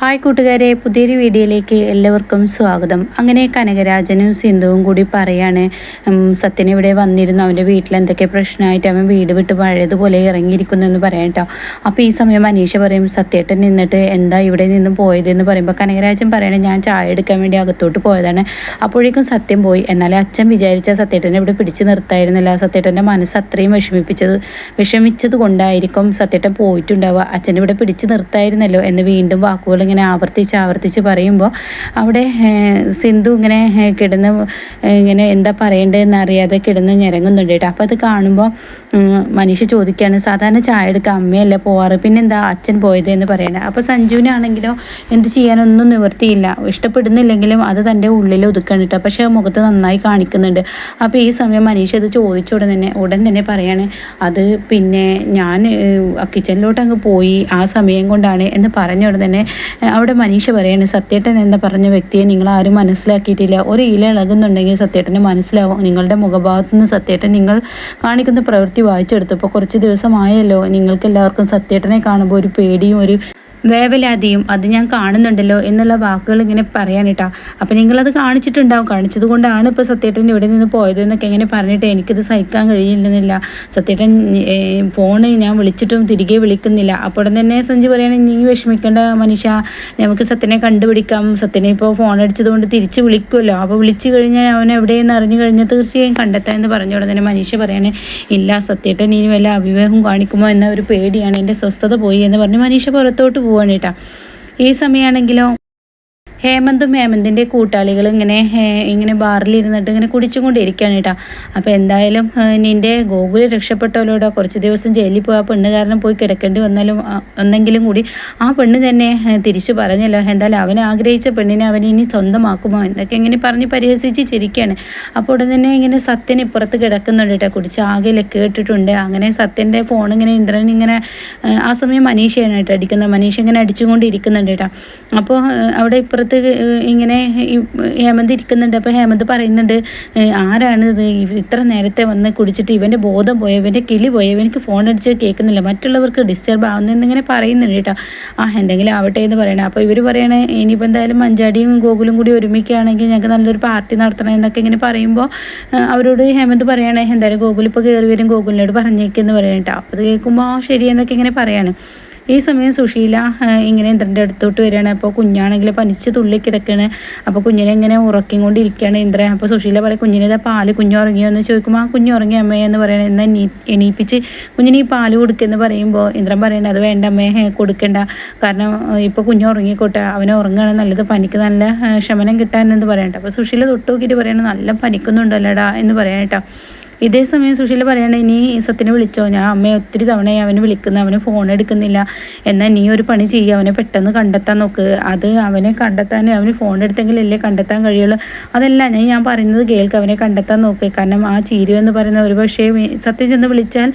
Hi കൂട്ടുകാരെ പുതിയൊരു വീഡിയോയിലേക്ക് എല്ലാവർക്കും സ്വാഗതം. അങ്ങനെ കനകരാജനും സിന്ധുവും കൂടി പറയാണ് സത്യൻ ഇവിടെ വന്നിരുന്നു. അവന്റെ വീട്ടിൽ എന്തൊക്കെ പ്രശ്നമായിട്ട് അവൻ വീട് വിട്ട് പഴയതുപോലെ ഇറങ്ങിയിരിക്കുന്നു എന്ന് പറയാം കേട്ടോ അപ്പോൾ ഈ സമയം അനീഷ പറയും സത്യേട്ടൻ നിന്നിട്ട് എന്താ ഇവിടെ നിന്നും പോയതെന്ന് പറയുമ്പോൾ കനകരാജൻ പറയണേ ഞാൻ ചായ എടുക്കാൻ വേണ്ടി അകത്തോട്ട് പോയതാണ്. അപ്പോഴേക്കും സത്യം പോയി. എന്നാലും അച്ഛൻ വിചാരിച്ച സത്യേട്ടനെ ഇവിടെ പിടിച്ചു നിർത്തായിരുന്നില്ല. സത്യേട്ടന്റെ മനസ്സ് അത്രയും വിഷമിപ്പിച്ചത് വിഷമിച്ചത് കൊണ്ടായിരിക്കും സത്യേട്ടൻ പോയിട്ടുണ്ടാവുക. അച്ഛൻ ഇവിടെ പിടിച്ചു നിർത്തായിരുന്നല്ലോ എന്ന് വീണ്ടും വാക്കുകൾ ഇങ്ങനെ ആവർത്തിച്ച് ആവർത്തിച്ച് പറയുമ്പോൾ അവിടെ സിന്ധു ഇങ്ങനെ കിടന്ന് ഇങ്ങനെ എന്താ പറയേണ്ടതെന്ന് അറിയാതെ കിടന്ന് ഞരങ്ങുന്നുണ്ട് കേട്ടോ. അപ്പോൾ അത് കാണുമ്പോൾ മനീഷ ചോദിക്കുകയാണ് സാധാരണ ചായ എടുക്കുക അമ്മയല്ലേ പോവാറ്? പിന്നെന്താ അച്ഛൻ പോയത്? എന്ന് പറയണേ. അപ്പോൾ സഞ്ജുവിനാണെങ്കിലോ എന്ത് ചെയ്യാനൊന്നും നിവൃത്തിയില്ല. ഇഷ്ടപ്പെടുന്നില്ലെങ്കിലും അത് തന്റെ ഉള്ളിൽ ഒതുക്കണം കേട്ടോ. പക്ഷേ മുഖത്ത് നന്നായി കാണിക്കുന്നുണ്ട്. അപ്പോൾ ഈ സമയം മനീഷ അത് ചോദിച്ച ഉടൻ തന്നെ ഉടൻ തന്നെ പറയാണ് അത് പിന്നെ ഞാൻ കിച്ചണിലോട്ട് അങ്ങ് പോയി ആ സമയം കൊണ്ടാണ് എന്ന് പറഞ്ഞ ഉടൻ തന്നെ അവിടെ മനീഷ പറയാണ് സത്യേട്ടൻ എന്ന് പറഞ്ഞ വ്യക്തിയെ നിങ്ങൾ ആരും മനസ്സിലാക്കിയിട്ടില്ല. ഒരു ഇല ഇളകുന്നുണ്ടെങ്കിൽ സത്യേട്ടന് മനസ്സിലാവും. നിങ്ങളുടെ മുഖഭാഗത്തു നിന്ന് സത്യേട്ടൻ നിങ്ങൾ കാണിക്കുന്ന പ്രവൃത്തി വായിച്ചെടുത്തപ്പോൾ കുറച്ച് ദിവസമായല്ലോ. നിങ്ങൾക്ക് എല്ലാവർക്കും സത്യേട്ടനെ കാണുമ്പോൾ ഒരു പേടിയും ഒരു വേവലാതിയും അത് ഞാൻ കാണുന്നുണ്ടല്ലോ എന്നുള്ള വാക്കുകൾ ഇങ്ങനെ പറയാനിട്ടാ അപ്പം നിങ്ങളത് കാണിച്ചിട്ടുണ്ടാവും. കാണിച്ചത് കൊണ്ടാണ് ഇപ്പോൾ സത്യേട്ടൻ ഇവിടെ നിന്ന് പോയത് എന്നൊക്കെ ഇങ്ങനെ പറഞ്ഞിട്ട് എനിക്കിത് സഹിക്കാൻ കഴിയില്ലെന്നില്ല സത്യേട്ടൻ ഫോണ് ഞാൻ വിളിച്ചിട്ടും തിരികെ വിളിക്കുന്നില്ല. അപ്പോൾ തന്നെ സഞ്ജു പറയുകയാണെങ്കിൽ നീ വിഷമിക്കേണ്ട മനുഷ്യ നമുക്ക് സത്യനെ കണ്ടുപിടിക്കാം. സത്യനെ ഇപ്പോൾ ഫോൺ അടിച്ചതുകൊണ്ട് തിരിച്ച് വിളിക്കുമല്ലോ അപ്പോൾ വിളിച്ചു കഴിഞ്ഞാൽ അവൻ എവിടെയെന്ന് അറിഞ്ഞു കഴിഞ്ഞാൽ തീർച്ചയായും കണ്ടെത്താം എന്ന് പറഞ്ഞ തന്നെ മനുഷ്യ പറയണേ ഇല്ല സത്യേട്ടൻ ഇനി വല്ല അവിവേഹം കാണിക്കുമോ എന്ന ഒരു പേടിയാണ്. എന്റെ സ്വസ്ഥത പോയി എന്ന് പറഞ്ഞ് മനുഷ്യ പുറത്തോട്ട് പോവാണ് കേട്ടോ. ഈ സമയമാണെങ്കിലോ ഹേമന്തും ഹേമന്തിന്റെ കൂട്ടാളികൾ ഇങ്ങനെ ഇങ്ങനെ ബാറിലിരുന്നിട്ട് ഇങ്ങനെ കുടിച്ചുകൊണ്ടിരിക്കുകയാണ് കേട്ടോ. അപ്പോൾ എന്തായാലും നിന്റെ ഗോകുലം രക്ഷപ്പെട്ടവരോടോ കുറച്ച് ദിവസം ജയിലിൽ പോയി ആ പെണ്ണ് കാരണം പോയി കിടക്കേണ്ടി വന്നാലും ഒന്നെങ്കിലും കൂടി ആ പെണ്ണ് തന്നെ തിരിച്ചു പറഞ്ഞല്ലോ. എന്തായാലും അവൻ ആഗ്രഹിച്ച പെണ്ണിനെ അവൻ ഇനി സ്വന്തമാക്കുമോ എന്നൊക്കെ ഇങ്ങനെ പറഞ്ഞ് പരിഹസിച്ച് ചിരിക്കുകയാണ്. അപ്പോൾ ഉടൻ തന്നെ ഇങ്ങനെ സത്യൻ ഇപ്പുറത്ത് കിടക്കുന്നുണ്ട് കേട്ടോ. കുടിച്ച് ആകെ കേട്ടിട്ടുണ്ട്. അങ്ങനെ സത്യന്റെ ഫോൺ ഇങ്ങനെ ഇന്ദ്രൻ ഇങ്ങനെ ആ സമയം മനീഷയാണ് കേട്ടോ അടിക്കുന്നത്. മനീഷ ഇങ്ങനെ അടിച്ചുകൊണ്ടിരിക്കുന്നുണ്ട് കേട്ടോ. അപ്പോൾ അവിടെ ഇപ്പുറത്ത് അടുത്ത് ഇങ്ങനെ ഹേമന്ത് ഇരിക്കുന്നുണ്ട്. അപ്പോൾ ഹേമന്ത് പറയുന്നുണ്ട് ആരാണ് ഇത് ഇത്ര നേരത്തെ വന്ന് കുടിച്ചിട്ട് ഇവന്റെ ബോധം പോയ? ഇവന്റെ കിളി പോയ? ഇവനിക്ക് ഫോൺ അടിച്ച് കേൾക്കുന്നില്ല. മറ്റുള്ളവർക്ക് ഡിസ്റ്റർബ് ആവുന്നതെന്നിങ്ങനെ പറയുന്നുണ്ട് കേട്ടോ. ആ എന്തെങ്കിലും ആവട്ടെ എന്ന് പറയണേ. അപ്പോൾ ഇവർ പറയണേ ഇനിയിപ്പോൾ എന്തായാലും മഞ്ചാടിയും ഗോകുലും കൂടി ഒരുമിക്കുകയാണെങ്കിൽ ഞങ്ങൾക്ക് നല്ലൊരു പാർട്ടി നടത്തണം എന്നൊക്കെ ഇങ്ങനെ പറയുമ്പോൾ അവരോട് ഹേമന്ത് പറയണേ എന്തായാലും ഗോകുൽ ഇപ്പോൾ കയറി വരും ഗോകുലിനോട് പറഞ്ഞേക്കെന്ന് പറയണേട്ടോ അപ്പോൾ അത് കേൾക്കുമ്പോൾ ശരി എന്നൊക്കെ ഇങ്ങനെ പറയാണ്. ഈ സമയം സുശീല ഇങ്ങനെ ഇന്ദ്രന്റെ അടുത്തോട്ട് വരികയാണ്. അപ്പോൾ കുഞ്ഞാണെങ്കിൽ പനിച്ച് തുള്ളി കിടക്കുകയാണ്. അപ്പോൾ കുഞ്ഞിനെ ഇങ്ങനെ ഉറക്കിക്കൊണ്ടിരിക്കുകയാണ് ഇന്ദ്രൻ. അപ്പോൾ സുശീല പറയും കുഞ്ഞിനെ പാൽ കുഞ്ഞു ഉറങ്ങിയോ എന്ന് ചോദിക്കുമ്പോൾ ആ കുഞ്ഞു ഉറങ്ങി അമ്മയെ എന്ന് പറയണത് എന്നാൽ എണീപ്പിച്ച് കുഞ്ഞിന് ഈ പാൽ കൊടുക്കുമെന്ന് പറയുമ്പോൾ ഇന്ദ്രൻ പറയണത് അത് വേണ്ട അമ്മയെ കൊടുക്കണ്ട. കാരണം ഇപ്പോൾ കുഞ്ഞു ഉറങ്ങിക്കോട്ടെ. അവനെ ഉറങ്ങുകയാണ് നല്ലത്. പനിക്ക് നല്ല ശമനം കിട്ടാൻ എന്ന് പറയണ്ട അപ്പോൾ സുശീല തൊട്ട് നോക്കിയിട്ട് പറയണത് നല്ല പനിക്കുന്നുണ്ടല്ലോടാ എന്ന് പറയാൻ കേട്ടോ. ഇതേ സമയം സുശീല പറയണ ഇനി സത്യനെ വിളിച്ചോ? ഞാൻ അമ്മയെ ഒത്തിരി തവണയായി അവന് വിളിക്കുന്ന അവന് ഫോൺ എടുക്കുന്നില്ല. എന്നാൽ നീ ഒരു പണി ചെയ്യുക അവനെ പെട്ടെന്ന് കണ്ടെത്താൻ നോക്ക്. അത് അവനെ കണ്ടെത്താൻ അവന് ഫോൺ എടുത്തെങ്കിലല്ലേ കണ്ടെത്താൻ കഴിയുള്ളൂ. അതല്ല ഞാൻ ഞാൻ പറയുന്നത് കേൾക്ക് അവനെ കണ്ടെത്താൻ നോക്ക്. കാരണം ആ ചീരു എന്ന് പറയുന്ന ഒരു പക്ഷേ സത്യം ചെന്ന് വിളിച്ചാൽ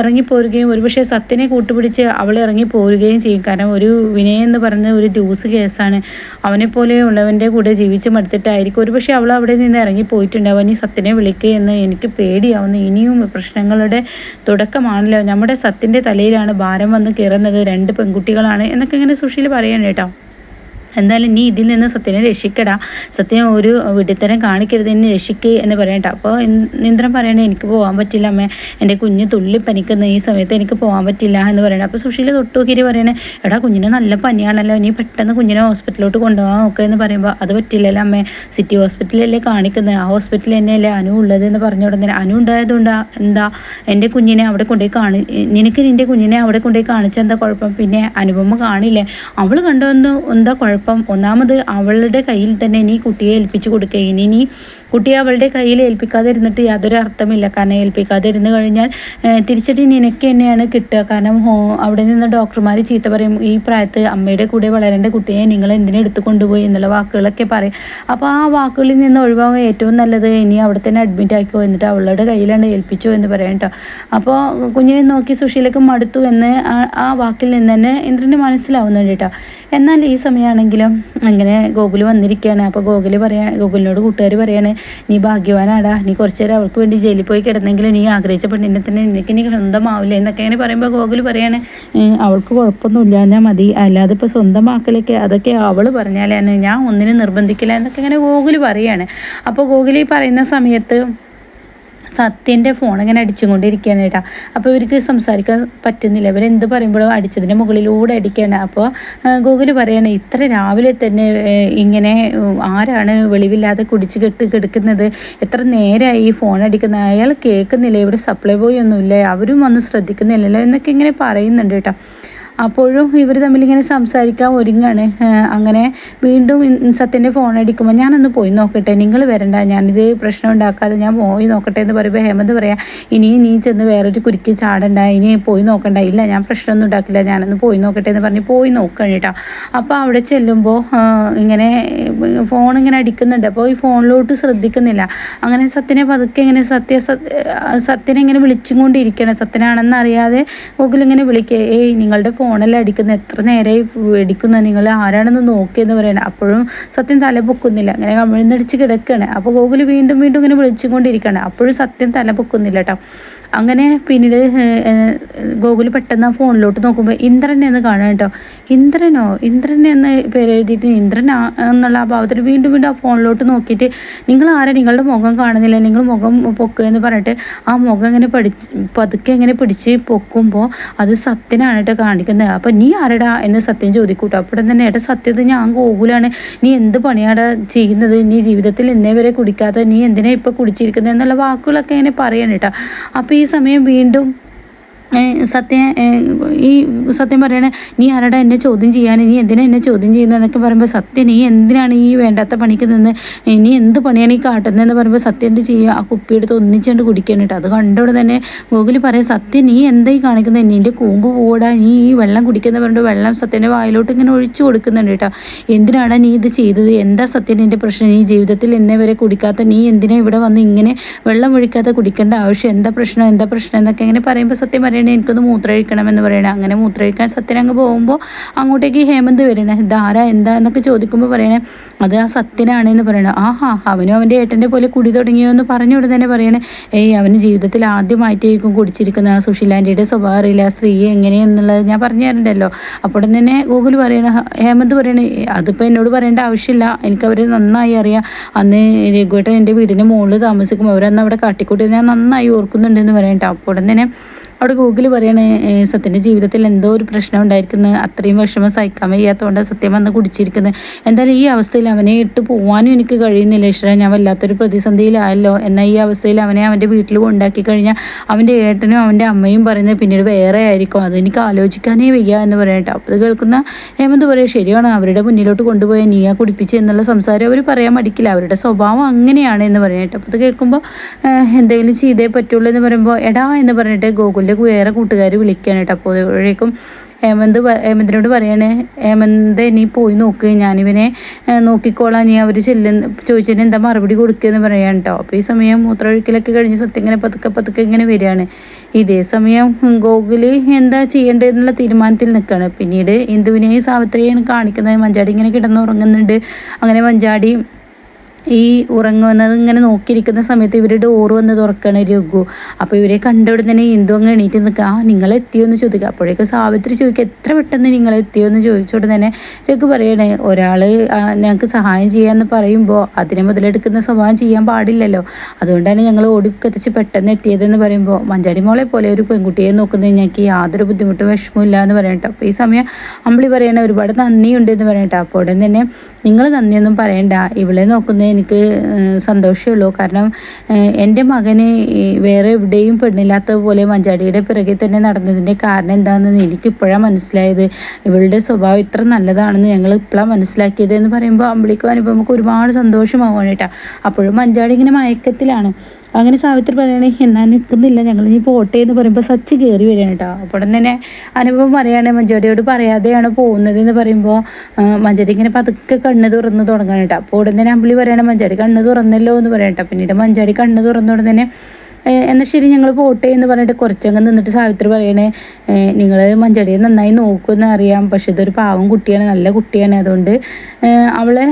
ഇറങ്ങിപ്പോരുകയും ഒരുപക്ഷെ സത്യനെ കൂട്ടുപിടിച്ച് അവൾ ഇറങ്ങി പോരുകയും ചെയ്യും. കാരണം ഒരു വിനയ എന്ന് പറയുന്ന ഒരു ഡ്യൂസ് കേസാണ്. അവനെ പോലെയുള്ളവന്റെ കൂടെ ജീവിച്ച് മടുത്തിട്ടായിരിക്കും. ഒരുപക്ഷെ അവൾ അവിടെ നിന്ന് ഇറങ്ങി പോയിട്ടുണ്ടാവും നീ സത്യനെ വിളിക്കുക എന്ന് എനിക്ക് പേടിയാവുന്നു. ഇനിയും പ്രശ്നങ്ങളുടെ തുടക്കമാണല്ലോ. നമ്മുടെ സത്തിന്റെ തലയിലാണ് ഭാരം വന്ന് കയറുന്നത് രണ്ട് പെൺകുട്ടികളാണ് എന്നൊക്കെ ഇങ്ങനെ സുഷീൽ പറയണം കേട്ടോ. എന്തായാലും നീ ഇതിൽ നിന്ന് സത്യനെ രക്ഷിക്കടാ. സത്യം ഒരു വിഡിത്തരം കാണിക്കരുത് എന്നെ രക്ഷിക്ക് എന്ന് പറയട്ടെ അപ്പോൾ ഇന്ദ്രൻ പറയണേ എനിക്ക് പോകാൻ പറ്റില്ല അമ്മേ. എന്റെ കുഞ്ഞ് തുള്ളി പനിക്കുന്ന ഈ സമയത്ത് എനിക്ക് പോകാൻ പറ്റില്ല എന്ന് പറയണേ. അപ്പോൾ സുശീല തൊട്ടുകിരി പറയണേ എടാ കുഞ്ഞിന് നല്ല പനിയാണല്ലോ നീ പെട്ടെന്ന് കുഞ്ഞിനെ ഹോസ്പിറ്റലിലോട്ട് കൊണ്ടുപോകാൻ നോക്കുക എന്ന് പറയുമ്പോൾ അത് പറ്റില്ലല്ലോ അമ്മേ. സിറ്റി ഹോസ്പിറ്റലല്ലേ കാണിക്കുന്നത് ആ ഹോസ്പിറ്റലിൽ തന്നെയല്ലേ അനു ഉള്ളത് എന്ന് പറഞ്ഞ ഉടനെ അനു ഉണ്ടായതുകൊണ്ട് എന്താ? എന്റെ കുഞ്ഞിനെ അവിടെ കൊണ്ടുപോയി കാണി നിനക്ക് നിന്റെ കുഞ്ഞിനെ അവിടെ കൊണ്ടുപോയി കാണിച്ചാൽ എന്താ കുഴപ്പം? പിന്നെ അനുപമ കാണില്ലേ? അവൾ കണ്ടുവന്ന് എന്താ കുഴപ്പം? കുഴപ്പം ഒന്നാമത് അവളുടെ കയ്യിൽ തന്നെ നീ കുട്ടിയെ ഏൽപ്പിച്ചു കൊടുക്കുക ഇനി നീ കുട്ടിയെ അവളുടെ കയ്യിൽ ഏൽപ്പിക്കാതെ ഇരുന്നിട്ട് യാതൊരു അർത്ഥമില്ല. കാരണം ഏൽപ്പിക്കാതെ ഇരുന്ന് കഴിഞ്ഞാൽ തിരിച്ചടി നിനക്ക് തന്നെയാണ് കിട്ടുക. കാരണം ഹോ അവിടെ നിന്ന് ഡോക്ടർമാർ ചീത്ത പറയും ഈ പ്രായത്ത് അമ്മയുടെ കൂടെ വളരേണ്ട കുട്ടിയെ നിങ്ങൾ എന്തിനെടുത്ത് കൊണ്ടുപോയി? എന്നുള്ള വാക്കുകളൊക്കെ പറയും. അപ്പോൾ ആ വാക്കുകളിൽ നിന്ന് ഒഴിവാകുമ്പോൾ ഏറ്റവും നല്ലത് ഇനി അവിടെ തന്നെ അഡ്മിറ്റ് ആക്കിയോ എന്നിട്ട് അവളുടെ കയ്യിലാണ് ഏൽപ്പിച്ചോ എന്ന് പറയാം കേട്ടോ. അപ്പോൾ കുഞ്ഞിനെ നോക്കി സുശീലക്ക് മടുത്തു എന്ന് ആ വാക്കിൽ നിന്ന് തന്നെ ഇന്ദ്രന്റെ മനസ്സിലാവുന്നുണ്ട് കേട്ടോ. എന്നാൽ ഈ സമയമാണെങ്കിലും അങ്ങനെ ഗോകുൽ വന്നിരിക്കുകയാണ്. അപ്പോൾ ഗോകുൽ പറയാ ഗോകുലിനോട് കൂട്ടുകാർ പറയാണ് നീ ഭാഗ്യവാനാടാ. നീ കുറച്ച് നേരം അവൾക്ക് വേണ്ടി ജയിലിൽ പോയി കിടന്നെങ്കിലും നീ ആഗ്രഹിച്ച പെണ്ണിനെ തന്നെ നിനക്ക് നീ സ്വന്തമാവില്ല എന്നൊക്കെ അങ്ങനെ പറയുമ്പോൾ ഗോകുൽ പറയാണ് അവൾക്ക് കുഴപ്പമൊന്നുമില്ല മതി. അല്ലാതെ ഇപ്പോൾ സ്വന്തമാക്കലൊക്കെ അതൊക്കെ അവൾ പറഞ്ഞാലാണ്. ഞാൻ ഒന്നിനും നിർബന്ധിക്കില്ല എന്നൊക്കെ ഇങ്ങനെ ഗോകുൽ പറയാണ്. അപ്പോൾ ഗോകുൽ ഈ പറയുന്ന സമയത്ത് സത്യന്റെ ഫോൺ ഇങ്ങനെ അടിച്ചുകൊണ്ടിരിക്കുകയാണ് കേട്ടോ. അപ്പോൾ ഇവർക്ക് സംസാരിക്കാൻ പറ്റുന്നില്ല. ഇവർ എന്ത് പറയുമ്പോഴും അടിച്ചതിന്റെ മുകളിലൂടെ അടിക്കുകയാണ്. അപ്പോൾ ഗൂഗിൾ പറയാണ് ഇത്ര രാവിലെ തന്നെ ഇങ്ങനെ ആരാണ് വെളിവില്ലാതെ കുടിച്ച് കെട്ട് കിടക്കുന്നത്? എത്ര നേരമായി ഈ ഫോൺ അടിക്കുന്നത് അയാൾ കേൾക്കുന്നില്ല ഇവിടെ സപ്ലൈ ബോയ് ഒന്നുമില്ല. അവരും വന്ന് ശ്രദ്ധിക്കുന്നില്ലല്ലോ എന്നൊക്കെ ഇങ്ങനെ പറയുന്നുണ്ട് കേട്ടോ. അപ്പോഴും ഇവർ തമ്മിലിങ്ങനെ സംസാരിക്കാൻ ഒരുങ്ങാണ്. അങ്ങനെ വീണ്ടും സത്യന്റെ ഫോൺ അടിക്കുമ്പോൾ ഞാനൊന്ന് പോയി നോക്കട്ടെ. നിങ്ങൾ വരണ്ട. ഞാനിത് പ്രശ്നം ഉണ്ടാക്കാതെ ഞാൻ പോയി നോക്കട്ടെ എന്ന് പറയുമ്പോൾ ഹേമന്ത് പറയാം ഇനി നീ ചെന്ന് വേറൊരു കുരുക്ക് ചാടണ്ട. ഇനി പോയി നോക്കണ്ട. ഇല്ല ഞാൻ പ്രശ്നമൊന്നും ഉണ്ടാക്കില്ല. ഞാനൊന്ന് പോയി നോക്കട്ടെ എന്ന് പറഞ്ഞ് പോയി നോക്കണം കേട്ടോ. അപ്പോൾ അവിടെ ചെല്ലുമ്പോൾ ഇങ്ങനെ ഫോൺ ഇങ്ങനെ അടിക്കുന്നുണ്ട്. അപ്പോൾ ഈ ഫോണിലോട്ട് ശ്രദ്ധിക്കുന്നില്ല. അങ്ങനെ സത്യനെ പതുക്കെ ഇങ്ങനെ സത്യ സത്യനെ ഇങ്ങനെ വിളിച്ചും കൊണ്ടിരിക്കണം. സത്യനാണെന്ന് അറിയാതെ ഗൂഗിൾ ഇങ്ങനെ വിളിക്കുക ഏയ് നിങ്ങളുടെ ഫോൺ ഫോണെല്ലാം അടിക്കുന്നത് എത്ര നേരമായി അടിക്കുന്ന നിങ്ങൾ ആരാണെന്ന് നോക്കിയെന്ന് പറയണം. അപ്പോഴും സത്യം തല പൊക്കുന്നില്ല. അങ്ങനെ കമിഴ്ന്നടിച്ച് കിടക്കുകയാണ് അപ്പോൾ ഗോകുൽ വീണ്ടും വീണ്ടും ഇങ്ങനെ വിളിച്ചുകൊണ്ടിരിക്കുകയാണ്. അപ്പോഴും സത്യം തല പൊക്കുന്നില്ല കേട്ടോ അങ്ങനെ പിന്നീട് ഗോകുൽ പെട്ടെന്ന് ആ ഫോണിലോട്ട് നോക്കുമ്പോൾ ഇന്ദ്രൻ എന്ന് കാണാം കേട്ടോ. ഇന്ദ്രനോ? ഇന്ദ്രൻ എന്ന് പേരെഴുതിയിട്ട് ഇന്ദ്രൻ എന്നുള്ള ആ ഭാവത്തിൽ വീണ്ടും വീണ്ടും ആ ഫോണിലോട്ട് നോക്കിയിട്ട് നിങ്ങൾ ആരെ നിങ്ങളുടെ മുഖം കാണുന്നില്ല നിങ്ങൾ മുഖം പൊക്കുക എന്ന് പറഞ്ഞിട്ട് ആ മുഖം ഇങ്ങനെ പഠിച്ച് പതുക്കെ ഇങ്ങനെ പിടിച്ച് പൊക്കുമ്പോൾ അത് സത്യനാണ് കേട്ടോ കാണിക്കുന്നത്. അപ്പം നീ ആരടാ എന്ന് സത്യം ചോദിക്കൂട്ടോ. അപ്പോൾ തന്നെ ഏട്ടാ സത്യത ഞാൻ ഗോകുലാണ് നീ എന്ത് പണിയാടാ ചെയ്യുന്നത്? നീ ജീവിതത്തിൽ ഇന്നേ വരെ കുടിക്കാതെ നീ എന്തിനാ ഇപ്പോൾ കുടിച്ചിരിക്കുന്നത് എന്നുള്ള വാക്കുകളൊക്കെ ഇങ്ങനെ പറയണം കേട്ടോ. അപ്പോൾ ഈ സമയം വീണ്ടും സത്യം ഈ സത്യം പറയണേ നീ ആരടാ എന്നെ ചോദ്യം ചെയ്യാൻ നീ എന്തിനാ എന്നെ ചോദ്യം ചെയ്യുന്നതെന്നൊക്കെ പറയുമ്പോൾ സത്യം നീ എന്തിനാണ് ഈ വേണ്ടാത്ത പണിക്ക് നിന്ന് നീ എന്ത് പണിയാണ് ഈ കാട്ടുന്നതെന്ന് പറയുമ്പോൾ സത്യം എന്ത് ചെയ്യുക? ആ കുപ്പിയെടുത്ത് ഒന്നിച്ചുകൊണ്ട് കുടിക്കാൻ കേട്ടോ. അത് കണ്ടോടെ തന്നെ ഗൂഗിൾ പറയാം സത്യം നീ എന്തായി കാണിക്കുന്നത് നിന്റെ കൂമ്പ് പോടാ നീ ഈ വെള്ളം കുടിക്കുന്ന പറഞ്ഞിട്ട് വെള്ളം സത്യന്റെ വായിലോട്ട് ഇങ്ങനെ ഒഴിച്ചു കൊടുക്കുന്നുണ്ട് കേട്ടോ. എന്തിനാണ് നീ ഇത് ചെയ്തത്? എന്താ സത്യം നിന്റെ പ്രശ്നം? നീ ജീവിതത്തിൽ എന്നേ വരെ കുടിക്കാത്ത നീ എന്തിനാ ഇവിടെ വന്ന് ഇങ്ങനെ വെള്ളം ഒഴിക്കാതെ കുടിക്കേണ്ട ആവശ്യം? എന്താ പ്രശ്നം? എന്താ പ്രശ്നം? എന്നൊക്കെ ഇങ്ങനെ പറയുമ്പോൾ സത്യം പറയാം പറയണേ എനിക്കൊന്ന് മൂത്രമൊഴിക്കണം എന്ന് പറയണേ. അങ്ങനെ മൂത്രമൊഴിക്കാൻ സത്യനങ്ങ് പോകുമ്പോൾ അങ്ങോട്ടേക്ക് ഹേമന്ത് വരണേ. ഇതാരാ എന്താ എന്നൊക്കെ ചോദിക്കുമ്പോൾ പറയണേ അത് ആ സത്യനാണ് എന്ന് പറയണേ. ആഹാ അവനും അവന്റെ ഏട്ടന്റെ പോലെ കുടി തുടങ്ങിയോ എന്ന് പറഞ്ഞു ഉടനെ തന്നെ പറയണേ. ഏയ് അവന് ജീവിതത്തിൽ ആദ്യമായിട്ടായിരിക്കും കുടിച്ചിരിക്കുന്ന ആ സുശീലാന്റിയുടെ സ്വഭാവം അറിയില്ല. സ്ത്രീ എങ്ങനെയെന്നുള്ളത് ഞാൻ പറഞ്ഞു തരണ്ടല്ലോ. അപ്പോൾ തന്നെ ഗൂഗിൾ പറയണ ഹേമന്ത് പറയണേ അതിപ്പോൾ എന്നോട് പറയേണ്ട ആവശ്യമില്ല. എനിക്കവർ നന്നായി അറിയാം. അന്ന് രഘുവേട്ടൻ എന്റെ വീടിന്റെ മുകളിൽ താമസിക്കുമ്പോൾ അവരന്ന് അവിടെ കാട്ടിക്കൂട്ടി ഞാൻ നന്നായി ഓർക്കുന്നുണ്ടെന്ന് പറയണ്ട അപ്പോൾ തന്നെ അവിടെ ഗൂഗിൾ പറയണേ സത്യന്റെ ജീവിതത്തിൽ എന്തോ ഒരു പ്രശ്നം ഉണ്ടായിരിക്കുന്നത് അത്രയും വിഷമം സഹിക്കാൻ വയ്യാത്തതുകൊണ്ട് സത്യം വന്ന് കുടിച്ചിരിക്കുന്നത് എന്തായാലും ഈ അവസ്ഥയിൽ അവനെ ഇട്ട് പോകാനും എനിക്ക് കഴിയുന്നില്ല ഈശ്വര. ഞാൻ വല്ലാത്തൊരു പ്രതിസന്ധിയിലായല്ലോ. എന്നാൽ ഈ അവസ്ഥയിൽ അവനെ അവന്റെ വീട്ടിൽ കൊണ്ടാക്കി കഴിഞ്ഞാൽ അവന്റെ ഏട്ടനും അവന്റെ അമ്മയും പറയുന്നത് പിന്നീട് വേറെ ആയിരിക്കും. അതെനിക്ക് ആലോചിക്കാനേ വയ്യ എന്ന് പറയട്ടെ അപ്പോൾ അത് കേൾക്കുന്ന ഹേമന്ത് പറയുക ശരിയാണ് അവരുടെ മുന്നിലോട്ട് കൊണ്ടുപോയ നീയാ കുടിപ്പിച്ച് എന്നുള്ള സംസാരം അവർ പറയാൻ മടിക്കില്ല. അവരുടെ സ്വഭാവം അങ്ങനെയാണ് എന്ന് പറയട്ടെ അപ്പോൾ അത് കേൾക്കുമ്പോൾ എന്തെങ്കിലും ചെയ്തേ പറ്റുള്ളൂ എന്ന് പറയുമ്പോൾ എടാ എന്ന് പറഞ്ഞിട്ട് ഗോകുൽ എന്റെ വേറെ കൂട്ടുകാർ വിളിക്കുകയാണ് കേട്ടോ. അപ്പോഴേക്കും ഹേമന്ത് ഹേമന്തിനോട് പറയാണ് ഹേമന്ത് നീ പോയി നോക്ക്. ഞാനിവനെ നോക്കിക്കോളാം. നീ അവർ ചെല്ലുന്ന ചോദിച്ചതിന് എന്താ മറുപടി കൊടുക്കുകയെന്ന് പറയാൻ കേട്ടോ. അപ്പോൾ ഈ സമയം മൂത്രമൊഴിക്കലൊക്കെ കഴിഞ്ഞ് സത്യം ഇങ്ങനെ പതുക്കെ പതുക്കെ ഇങ്ങനെ വരികയാണ്. ഇതേ സമയം ഗോകുൽ എന്താ ചെയ്യേണ്ടതെന്നുള്ള തീരുമാനത്തിൽ നിൽക്കുകയാണ്. പിന്നീട് ഇന്ദുവിനെയും സാവിത്രിയെയും കാണിക്കുന്നത് മഞ്ചാടി ഇങ്ങനെ കിടന്നുറങ്ങുന്നുണ്ട്. അങ്ങനെ മഞ്ചാടി ഈ ഉറങ്ങുന്നത് ഇങ്ങനെ നോക്കിയിരിക്കുന്ന സമയത്ത് ഇവർ ഡോറ് വന്ന് തുറക്കണ രഘു. അപ്പോൾ ഇവരെ കണ്ടവിടെ തന്നെ ഇന്ദു അങ്ങ് എണീറ്റ് നിൽക്കുക ആ നിങ്ങൾ എത്തിയോ എന്ന് ചോദിക്കുക. അപ്പോഴേക്കും സാവിത്രി ചോദിക്കുക എത്ര പെട്ടെന്ന് നിങ്ങൾ എത്തിയോ എന്ന് ചോദിച്ചോണ്ട് തന്നെ രഘു പറയണേ ഒരാൾ ഞങ്ങൾക്ക് സഹായം ചെയ്യാമെന്ന് പറയുമ്പോൾ അതിനെ മുതലെടുക്കുന്ന സ്വഭാവം ചെയ്യാൻ പാടില്ലല്ലോ. അതുകൊണ്ടാണ് ഞങ്ങൾ ഓടി കത്തിച്ച് പെട്ടെന്ന് എത്തിയതെന്ന് പറയുമ്പോൾ മഞ്ചാടി മോളെ പോലെ ഒരു പെൺകുട്ടിയെ നോക്കുന്നത് ഞങ്ങൾക്ക് യാതൊരു ബുദ്ധിമുട്ടും വിഷമമില്ല എന്ന് പറയട്ടോ അപ്പോൾ ഈ സമയം അമ്പിളി പറയണേ ഒരുപാട് നന്ദിയുണ്ട് എന്ന് പറയട്ടോ അപ്പോൾ ഉടൻ തന്നെ നിങ്ങൾ നന്ദിയൊന്നും പറയണ്ട. ഇവളെ നോക്കുന്നത് എനിക്ക് സന്തോഷമേ ഉള്ളൂ കാരണം എന്റെ മകന് വേറെ എവിടെയും പെണ്ണില്ലാത്ത പോലെ മഞ്ചാടിയുടെ പിറകെ തന്നെ നടന്നതിന്റെ കാരണം എന്താണെന്ന് എനിക്കിപ്പോഴാണ് മനസ്സിലായത്. ഇവളുടെ സ്വഭാവം ഇത്ര നല്ലതാണെന്ന് ഞങ്ങൾ ഇപ്പോഴാണ് മനസ്സിലാക്കിയത് എന്ന് പറയുമ്പോൾ അമ്പിളിക്കും അനുഭവം നമുക്ക് ഒരുപാട് സന്തോഷമാവുകയാണ് കേട്ടോ. അപ്പോഴും മഞ്ചാടി ഇങ്ങനെ മയക്കത്തിലാണ്. അങ്ങനെ സാവിത്രി പറയണേ എന്നാൽ നിൽക്കുന്നില്ല ഞങ്ങൾ ഇനി പോട്ടെ എന്ന് പറയുമ്പോൾ സച്ച് കയറി വരികയാണ് കേട്ടോ. അപ്പോൾ തന്നെ അനുഭവം പറയുകയാണ് മഞ്ചാടിയോട് പറയാതെയാണ് പോകുന്നത് എന്ന് പറയുമ്പോൾ മഞ്ചാടി ഇങ്ങനെ പതുക്കെ കണ്ണ് തുറന്ന് തുടങ്ങാൻ കേട്ടോ. അപ്പോൾ ഉടൻ തന്നെ അമ്പിളി പറയണം മഞ്ചാടി കണ്ണ് തുറന്നല്ലോ എന്ന് പറയട്ടെ പിന്നീട് മഞ്ചാടി കണ്ണ് തന്നെ എന്നാൽ ശരി ഞങ്ങൾ പോട്ടെ എന്ന് പറഞ്ഞിട്ട് കുറച്ചങ്ങ് നിന്നിട്ട് സാവിത്രി പറയണേ നിങ്ങൾ മഞ്ചടിയെ നന്നായി നോക്കുമെന്ന് അറിയാം പക്ഷെ ഇതൊരു പാവം കുട്ടിയാണ് നല്ല കുട്ടിയാണ്. അതുകൊണ്ട് അവളെ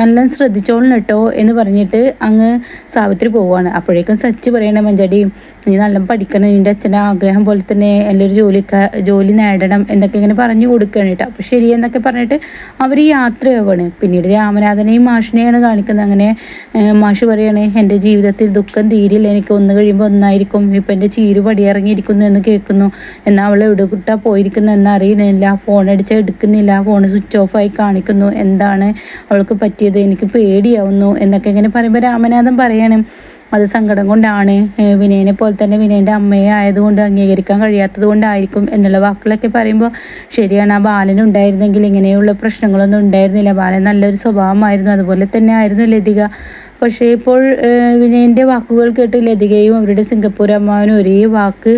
നല്ല ശ്രദ്ധിച്ചോളണം കേട്ടോ എന്ന് പറഞ്ഞിട്ട് അങ്ങ് സാവിത്രി പോവുകയാണ് അപ്പോഴേക്കും സച്ചി പറയണേ മഞ്ചടി നീ നല്ല പഠിക്കണം നിന്റെ അച്ഛന്റെ ആഗ്രഹം പോലെ തന്നെ നല്ലൊരു ജോലി ജോലി നേടണം എന്നൊക്കെ ഇങ്ങനെ പറഞ്ഞു കൊടുക്കുകയാണ് കേട്ടോ. അപ്പോൾ ശരി എന്നൊക്കെ പറഞ്ഞിട്ട് അവർ യാത്രയാവാണ് പിന്നീട് രാമനാഥനെയും മാഷിനെയാണ് കാണിക്കുന്നത്. അങ്ങനെ മാഷ് പറയണേ എന്റെ ജീവിതത്തിൽ ദുഃഖം തീരില്ല എനിക്ക് ഒന്ന് കഴിയുമ്പോൾ ഒന്നായിരിക്കും. ഇപ്പം എന്റെ ചീര് പടിയിറങ്ങിയിരിക്കുന്നു എന്ന് കേൾക്കുന്നു. എന്നാൽ അവൾ എവിടെ കുട്ടാ പോയിരിക്കുന്നു എന്ന് അറിയുന്നില്ല. ഫോൺ അടിച്ചാൽ എടുക്കുന്നില്ല. ഫോൺ സ്വിച്ച് ഓഫായി കാണിക്കുന്നു. എന്താണ് അവൾക്ക് പറ്റിയത്? എനിക്ക് പേടിയാവുന്നു. എന്നൊക്കെ ഇങ്ങനെ പറയുമ്പോൾ രാമനാഥൻ പറയാണ്. അത് സങ്കടം കൊണ്ടാണ്. വിനയനെ പോലെ തന്നെ വിനയന്റെ അമ്മയെ ആയതുകൊണ്ട് അംഗീകരിക്കാൻ കഴിയാത്തത് കൊണ്ടായിരിക്കും എന്നുള്ള വാക്കുകളൊക്കെ പറയുമ്പോൾ ശരിയാണ്. ആ ബാലൻ ഉണ്ടായിരുന്നെങ്കിൽ ഇങ്ങനെയുള്ള പ്രശ്നങ്ങളൊന്നും ഉണ്ടായിരുന്നില്ല. ബാലൻ നല്ലൊരു സ്വഭാവമായിരുന്നു. അതുപോലെ തന്നെ ആയിരുന്നു ലതിക. പക്ഷേ ഇപ്പോൾ വിനയന്റെ വാക്കുകൾ കേട്ട് ലതികയും അവരുടെ സിംഗപ്പൂർ അമ്മാവനും ഒരേ വാക്ക്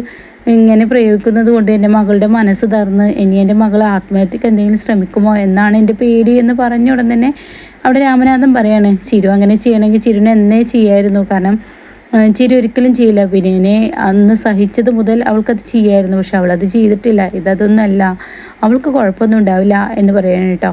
ഇങ്ങനെ പ്രയോഗിക്കുന്നത് കൊണ്ട് എന്റെ മകളുടെ മനസ്സ് തറന്ന് ഇനി എന്റെ മകൾ ആത്മഹത്യക്ക് എന്തെങ്കിലും ശ്രമിക്കുമോ? എന്നാണ് എന്റെ പേടി എന്ന് പറഞ്ഞ ഉടൻ തന്നെ അവിടെ രാമനാഥൻ പറയാണ് ചിരു അങ്ങനെ ചെയ്യണമെങ്കിൽ ചിരുവിനെ എന്നേ ചെയ്യായിരുന്നു. കാരണം ചിരി ഒരിക്കലും ചെയ്യില്ല. വിനയനെ അന്ന് സഹിച്ചത് മുതൽ അവൾക്കത് ചെയ്യായിരുന്നു. പക്ഷെ അവളത് ചെയ്തിട്ടില്ല. ഇതൊന്നല്ല അവൾക്ക് കുഴപ്പമൊന്നും ഉണ്ടാവില്ല എന്ന് പറയാണ് കേട്ടോ.